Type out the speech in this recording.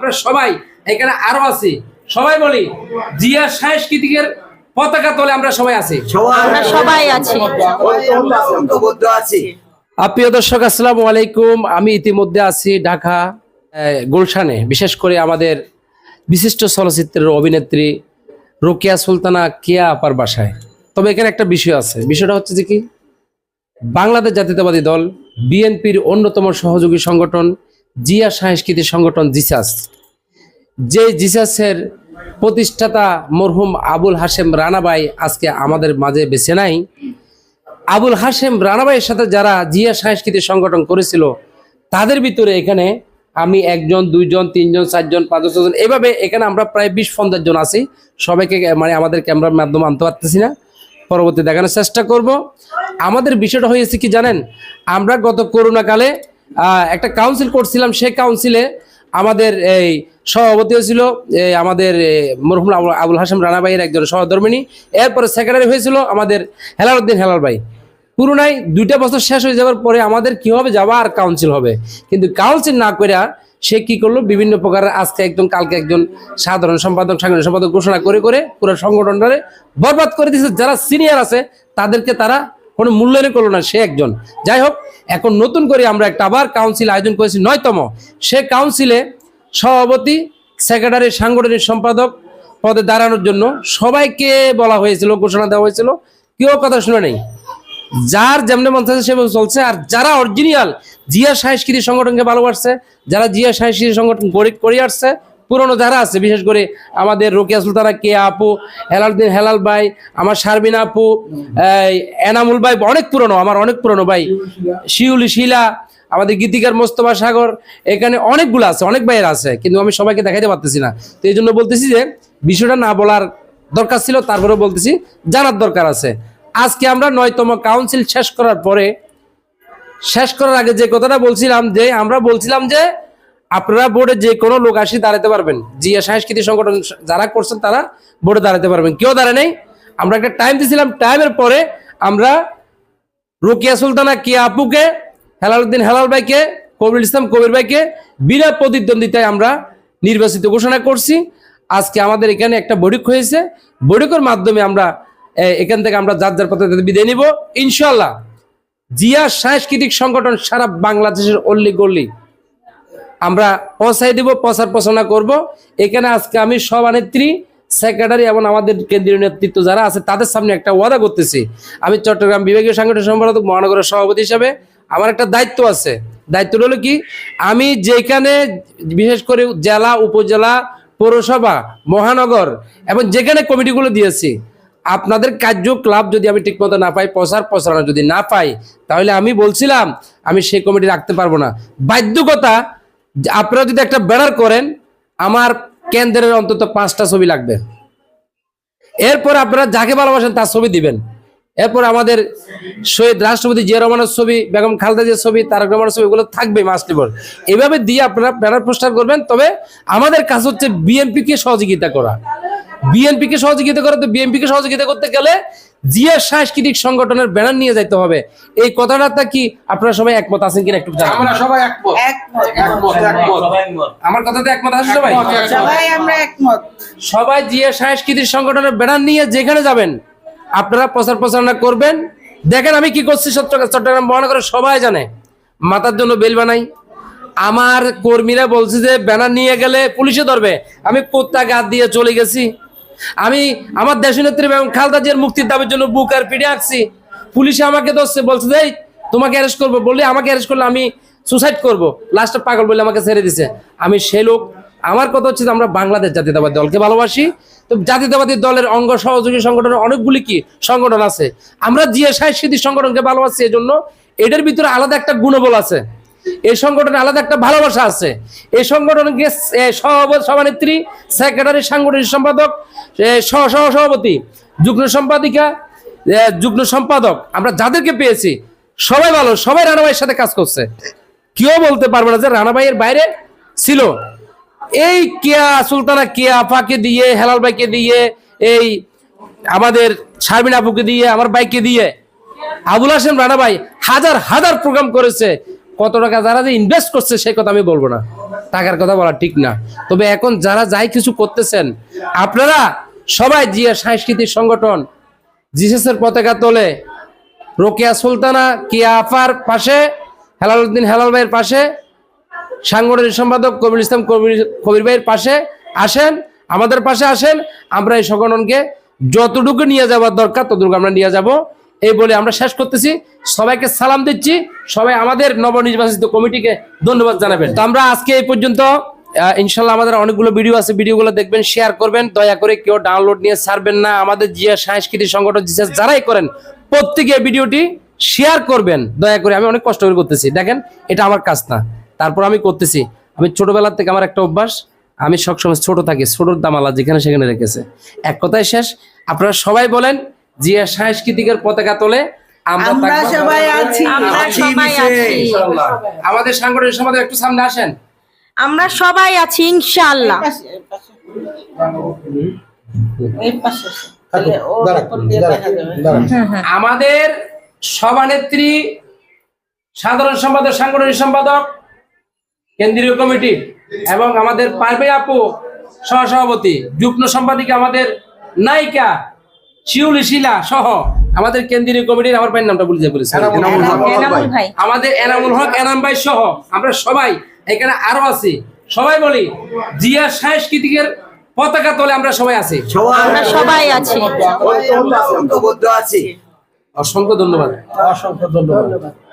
আমরা সবাই এখানে আরও আছি। সবাই বলি জিয়া সাংস্কৃতিকের পতাকা তলে আমরা সবাই আছি। আমরা সবাই আছি। ঐক্যবদ্ধ আছি প্রিয় দর্শক আসসালামু আলাইকুম। আমি ইতিমধ্যে আছি ঢাকা গুলশানে। বিশেষ করে আমাদের বিশিষ্ট চলচ্চিত্রের অভিনেত্রী রোকেয়া সুলতানা কেয়া আপার বাসায়। তবে এখানে একটা বিষয় আছে। বিষয়টা হচ্ছে যে কি? বাংলাদেশ জাতীয়তাবাদী দল বিএনপির অন্যতম সহযোগী সংগঠন জিয়া সাংস্কৃতিক সংগঠন জিসাস। যে জিসাসের প্রতিষ্ঠাতা মরহুম আবুল হাশেম রানাবাই আজকে আমাদের মাঝে বেছে নাই আবুল হাশেম রানাবাইয়ের সাথে যারা জিয়া সাংস্কৃতিক সংগঠন করেছিল, তাদের ভিতরে এখানে আমি একজন, দুইজন, তিনজন, চারজন, পাঁচজন ছজন এভাবে এখানে আমরা প্রায় বিশ, পঞ্চাশ জন আছি। সবাইকে মানে আমাদের ক্যামেরার মাধ্যমে আনতে পারতেছি না। পরবর্তী দেখানোর চেষ্টা করব। আমাদের বিষয়টা হয়েছে কি জানেন? আমরা গত করোনাকালে একটা কাউন্সিল করছিলাম, সেই কাউন্সিলে আমাদের এই সভাপতি হয়েছিল আমাদের মরহুম আবুল- আবুল রানা ভাইয়ের একজন সহধর্মিনী। এরপরে সেক্রেটারি হয়েছিল আমাদের হেলাল উদ্দিন হেলাল ভাই। পুরোনায় দুইটা বছর শেষ হয়ে যাওয়ার পরে আমাদের কি হবে, যাওয়া আর কাউন্সিল হবে। কিন্তু কাউন্সিল না করে সে কি করল, বিভিন্ন প্রকার আজকে একজন কালকে একজন সাধারণ সম্পাদক সাধারণ সম্পাদক ঘোষণা করে করে পুরো সংগঠনটারে বরবাদ করে দিয়েছে। যারা সিনিয়র আছে, তাদেরকে তারা কোনো মূল্যায়ন করল না, সে একজন। যাই হোক, এখন নতুন করে আমরা একটা আবার কাউন্সিল আয়োজন করেছি, নয়তম। সে কাউন্সিলে সভাপতি সেক্রেটারি সাংগঠনিক সম্পাদক পদে দাঁড়ানোর জন্য সবাইকে বলা হয়েছিল, ঘোষণা দেওয়া হয়েছিল। কেউ কথা শুনে নেই। যার যেমন মন চাইছে সেভাবে চলছে। আর যারা অরিজিনাল জিয়া সাংস্কৃতিক সংগঠনকে ভালোবাসছে, যারা জিয়া সাংস্কৃতিক সংগঠন করে করে আসছে পুরনো যারা আছে, বিশেষ করে আমাদের রোকিয়া সুলতানা কে আপু হেলালুদ্দিন হেলাল ভাই, আমার শারবিন আপু এনামুল ভাই, অনেক পুরনো, আমার অনেক পুরনো ভাই। শিউলি শিলা, আমাদের গীতিকার মোস্তফা সাগর, এখানে অনেকগুলো আছে, অনেক ভাইয়ের আছে, কিন্তু আমি সবাইকে দেখাইতে পারতেছি না। তো এই জন্য বলতেছি যে, বিষয়টা না বলার দরকার ছিল তারপরে বলতেছি, জানার দরকার আছে। আজকে আমরা নয়তম কাউন্সিল শেষ করার পরে, শেষ করার আগে যে কথাটা বলছিলাম, যে আমরা বলছিলাম যে আপনারা বোর্ডে যে কোনো লোক আসি দাঁড়াতে পারবেন। জিয়া সাংস্কৃতিক সংগঠন যারা করছেন তারা বোর্ডে দাঁড়াতে পারবেন। কেউ দাঁড়ায় নেই। আমরা একটা টাইম দিয়েছিলাম টাইমের পরে আমরা রোকিয়া সুলতানা কে আপুকে হেলালুদ্দিন হেলাল ভাইকে কবির ইসলাম কবির ভাইকে বিনা প্রতিদ্বন্দ্বিতায় আমরা নির্বাচিত ঘোষণা করছি। আজকে আমাদের এখানে একটা বৈঠক হয়েছে। বৈঠকের মাধ্যমে আমরা এখান থেকে আমরা যার যার পথে বিদায় নিব। ইনশাল্লাহ জিয়া সাংস্কৃতিক সংগঠন সারা বাংলাদেশের অল্লি গল্লি আমরা পৌঁছাই দিব, প্রচার প্রচারণা করব। এখানে আজকে আমি সভানেত্রী সেক্রেটারি এবং আমাদের কেন্দ্রীয় নেতৃত্ব যারা আছে, তাদের সামনে একটা ওয়াদা করতেছি। আমি চট্টগ্রাম বিভাগীয় সাংগঠনিক সম্পাদক, মহানগরের সভাপতি হিসাবে আমার একটা দায়িত্ব আছে। দায়িত্ব হলো কি? আমি যেখানে, বিশেষ করে জেলা, উপজেলা, পৌরসভা, মহানগর এবং যেখানে কমিটিগুলো দিয়েছি, আপনাদের কার্যকলাপ যদি আমি ঠিকমতো না পাই, প্রচার প্রচারণা যদি না পাই, তাহলে আমি বলছিলাম, আমি সেই কমিটি রাখতে পারব না। বাধ্যকতা আপনারা যদি একটা ব্যানার করেন, আমার কেন্দ্রের অন্তত পাঁচটা ছবি লাগবে। এরপর আপনারা যাকে ভালোবাসেন তার ছবি দিবেন। এরপর আমাদের শহীদ রাষ্ট্রপতি জিয়া রহমানের ছবি, বেগম খালদা জিয়ার ছবি, তারক রহমানের ছবি, এগুলো থাকবে মাস্টিবর এভাবে দিয়ে আপনারা ব্যানার পোস্টার করবেন, তবে আমাদের কাজ হচ্ছে বিএনপি কে সহযোগিতা করা। বিএনপি কে সহযোগিতা করা, তো বিএনপি কে সহযোগিতা করতে গেলে জিয়া সাংস্কৃতিক সংগঠনের ব্যানার নিয়ে যাইতে হবে। এই কথাটা কি আপনারা সবাই একমত আছেন কিনা একটু আমরা সবাই একমত। একমত। একমত আমার কথাতে একমত আছেন সবাই? সবাই আমরা একমত। সবাই জিয়া সাংস্কৃতিক সংগঠনের ব্যানার নিয়ে যেখানে যাবেন আপনারা প্রচার প্রচারণা করবেন। দেখেন আমি কি করছি চট্টগ্রাম চট্টগ্রাম মহানগরের সবাই জানে মাথার জন্য বেল বানাই। আমার কর্মীরা বলছে যে ব্যানার নিয়ে গেলে পুলিশে ধরবে। আমি কুত্তা গাদ দিয়ে চলে গেছি। আমি আমার দেশনেত্রী এবং খালদা জিয়ার মুক্তির দাবির জন্য বুক আর পিড়ে আঁকছি। পুলিশে আমাকে ধরছে, বলছে যে তোমাকে অ্যারেস্ট করব। বললে, আমাকে অ্যারেস্ট করলে আমি সুসাইড করব। লাস্টে পাগল বলে আমাকে ছেড়ে দিছে। আমি সে লোক। আমার কথা হচ্ছে যে আমরা বাংলাদেশ জাতীয়তাবাদী দলকে ভালোবাসি। তো জাতীয়তাবাদী দলের অঙ্গ সহযোগী সংগঠনের অনেকগুলি কি সংগঠন আছে? আমরা জিয়া সাংস্কৃতিক সংগঠনকে ভালোবাসি এই জন্য এটার ভিতরে আলাদা একটা গুণবল আছে। এই সংগঠনে আলাদা একটা ভালোবাসা আছে। এই সংগঠনকে সভানেত্রী, সেক্রেটারি, সাংগঠনিক সম্পাদক সহ সহ সভাপতি যুগ্ম সম্পাদিকা যুগ্ম সম্পাদক। আমরা যাদেরকে পেয়েছি, সবাই ভালো, সবাই রানাভাইয়ের সাথে কাজ করছে। কেউ বলতে পারবে না যে রানাভাইয়ের বাইরে ছিল। এই কেয়া সুলতানা, কেয়া আপাকে দিয়ে, হেলাল ভাইকে দিয়ে, এই আমাদের শারমিন আপুকে দিয়ে, আমার বাইকে দিয়ে, আবুল হাসেম রানা ভাই হাজার হাজার প্রোগ্রাম করেছে। কত টাকা যারা যে ইনভেস্ট করছে সেই কথা আমি বলব না। টাকার কথা বলা ঠিক না। তবে এখন যারা যাই কিছু করতেছেন, আপনারা সবাই জিয়া সাংস্কৃতিক সংগঠন জিসেসের পতাকা তোলে, রোকেয়া সুলতানা, কিয়া আফার পাশে হেলাল উদ্দিন হেলাল ভাইয়ের পাশে, সাংগঠনিক সম্পাদক কবির ইসলাম কবির কবির ভাইয়ের পাশে আসেন, আমাদের পাশে আসেন, আমরা এই সংগঠনকে যতটুকু নিয়ে যাওয়ার দরকার ততটুকু আমরা নিয়ে যাব। এই বলে আমরা শেষ করতেছি। সবাইকে সালাম দিচ্ছি। সবাই আমাদের নবনির্বাচিত কমিটিকে ধন্যবাদ জানাবেন। তো আমরা আজকে এই পর্যন্ত ইনশাল্লাহ আমাদের অনেকগুলো ভিডিও আছে ভিডিওগুলো দেখবেন শেয়ার করবেন। দয়া করে কেউ ডাউনলোড নিয়ে ছাড়বেন না। আমাদের যে সাংস্কৃতিক সংগঠন জিসেস যারাই করেন, প্রত্যেকে ভিডিওটি শেয়ার করবেন। দয়া করে, আমি অনেক কষ্ট করে করতেছি। দেখেন, এটা আমার কাজ না। তারপর আমি করতেছি। আমি ছোটবেলা থেকে আমার একটা অভ্যাস, আমি সবসময় ছোট থাকি। ছোটর দামালা যেখানে সেখানে রেখেছে। এক কথায় শেষ। আপনারা সবাই বলেন জিয়া সাংস্কৃতিকের পতাকা তোলে আমরা সবাই আছি। আমরা সবাই আছি। আমাদের সাংগঠনিক সম্পাদক একটু সামনে আসেন। আমরা সবাই আছি ইনশাআল্লাহ। দেখা যাবে। আমাদের সভানেত্রী সাধারণ সম্পাদক সাংগঠনিক সম্পাদক কেন্দ্রীয় কমিটি এবং আমাদের পারবে আপু সহসভাপতি যুগ্ম সম্পাদিকা আমাদের নায়িকা শিউলি শিলা সহ আমাদের কেন্দ্রীয় কমিটির আমার ভাইয়ের নামটা বলে বলেছি। আমাদের এনামুল হক এনাম ভাই সহ আমরা সবাই এখানে আরও আছি। সবাই বলি জিয়া সাংস্কৃতিকের পতাকা তলে আমরা সবাই আছি। আমরা সবাই আছি। অসংখ্য ধন্যবাদ। অসংখ্য ধন্যবাদ।